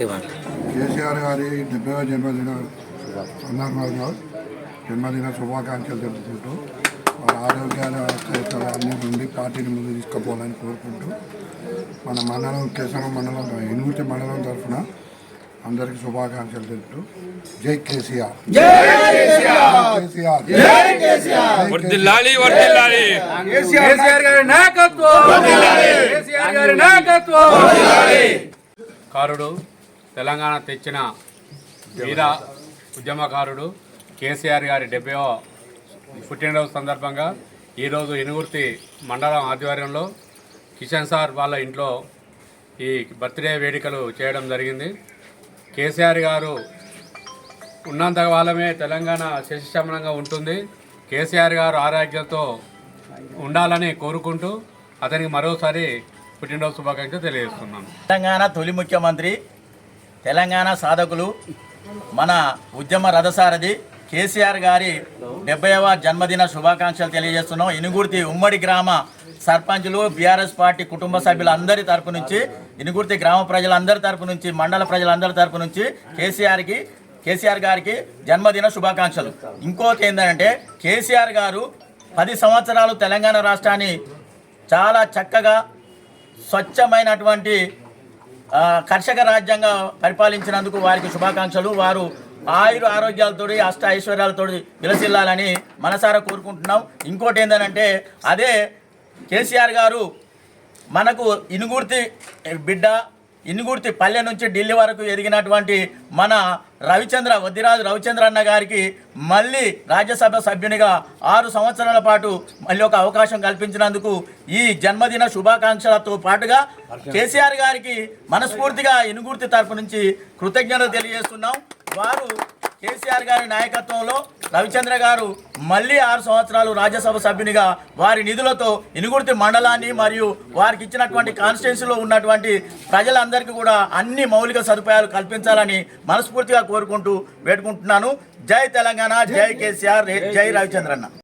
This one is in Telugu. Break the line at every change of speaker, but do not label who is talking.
కేసీఆర్ గారి డెబ్బై జన్మదిన సందర్భంగా జన్మదిన శుభాకాంక్షలు తెలుపుకుంటూ వారి ఆరోగ్యాల అన్ని నుండి పార్టీని ముందు తీసుకుపోవాలని కోరుకుంటూ మన మండలం కేసరం మండలం ఎనుగుటి మండలం తరఫున అందరికి శుభాకాంక్షలు తెలుపుతూ జై కేసీఆర్. కేసీఆర్!
వర్దిల్లాలి వర్దిల్లాలి!
కేసీఆర్ గారి నాయకత్వం! కేసీఆర్ గారి నాయకత్వం!
కారుడు తెలంగాణ తెచ్చిన వీర ఉద్యమకారుడు కేసీఆర్ గారి డెబ్బైవ పుట్టినరోజు సందర్భంగా ఈరోజు ఇనుగుర్తి మండలం ఆధ్వర్యంలో కిషన్ సార్ వాళ్ళ ఇంట్లో ఈ బర్త్డే వేడుకలు చేయడం జరిగింది. కేసీఆర్ గారు ఉన్నంత కాలమే తెలంగాణ శశిశమనంగా ఉంటుంది. కేసీఆర్ గారు ఆరోగ్యంతో ఉండాలని కోరుకుంటూ అతనికి మరోసారి పుట్టినరోజు శుభాకాంక్షలు తెలియజేస్తున్నాను.
తెలంగాణ తొలి ముఖ్యమంత్రి తెలంగాణ సాధకులు మన ఉద్యమ రథసారథి కేసీఆర్ గారి డెబ్బైవ జన్మదిన శుభాకాంక్షలు తెలియజేస్తున్నాం. ఇనుగుర్తి ఉమ్మడి గ్రామ సర్పంచులు బీఆర్ఎస్ పార్టీ కుటుంబ సభ్యులందరి తరపు నుంచి ఇనుగుర్తి గ్రామ ప్రజలందరి తరపు నుంచి మండల ప్రజలందరి తరపు నుంచి కేసీఆర్కి కేసీఆర్ గారికి జన్మదిన శుభాకాంక్షలు. ఇంకోటి ఏంటంటే కేసీఆర్ గారు పది సంవత్సరాలు తెలంగాణ రాష్ట్రాన్ని చాలా చక్కగా స్వచ్ఛమైనటువంటి కర్షక రాజ్యంగా పరిపాలించినందుకు వారికి శుభాకాంక్షలు. వారు ఆయుర ఆరోగ్యాలతో అష్ట ఐశ్వర్యాలతో విలసిల్లాలని మనసారా కోరుకుంటున్నాం. ఇంకోటి ఏంటంటే అదే కేసీఆర్ గారు మనకు ఇనుగుర్తి బిడ్డ ఇనుగుర్తి పల్లె నుంచి ఢిల్లీ వరకు ఎదిగినటువంటి మన రవిచంద్ర వద్దిరాజు రవిచంద్ర అన్న గారికి మళ్ళీ రాజ్యసభ సభ్యునిగా ఆరు సంవత్సరాల పాటు మళ్ళీ ఒక అవకాశం కల్పించినందుకు ఈ జన్మదిన శుభాకాంక్షలతో పాటుగా కేసీఆర్ గారికి మనస్ఫూర్తిగా ఇనుగుర్తి తరపు నుంచి కృతజ్ఞతలు తెలియజేస్తున్నాం. వారు కేసీఆర్ గారి నాయకత్వంలో రవిచంద్ర గారు మళ్ళీ ఆరు సంవత్సరాలు రాజ్యసభ సభ్యునిగా వారి నిధులతో ఇనుగుర్తి మండలాన్ని మరియు వారికి ఇచ్చినటువంటి కాన్స్టిట్యున్సీలో ఉన్నటువంటి ప్రజలందరికీ కూడా అన్ని మౌలిక సదుపాయాలు కల్పించాలని మనస్ఫూర్తిగా కోరుకుంటూ వేడుకుంటున్నాను. జై తెలంగాణ జై కేసీఆర్ జై రవిచంద్రన్న.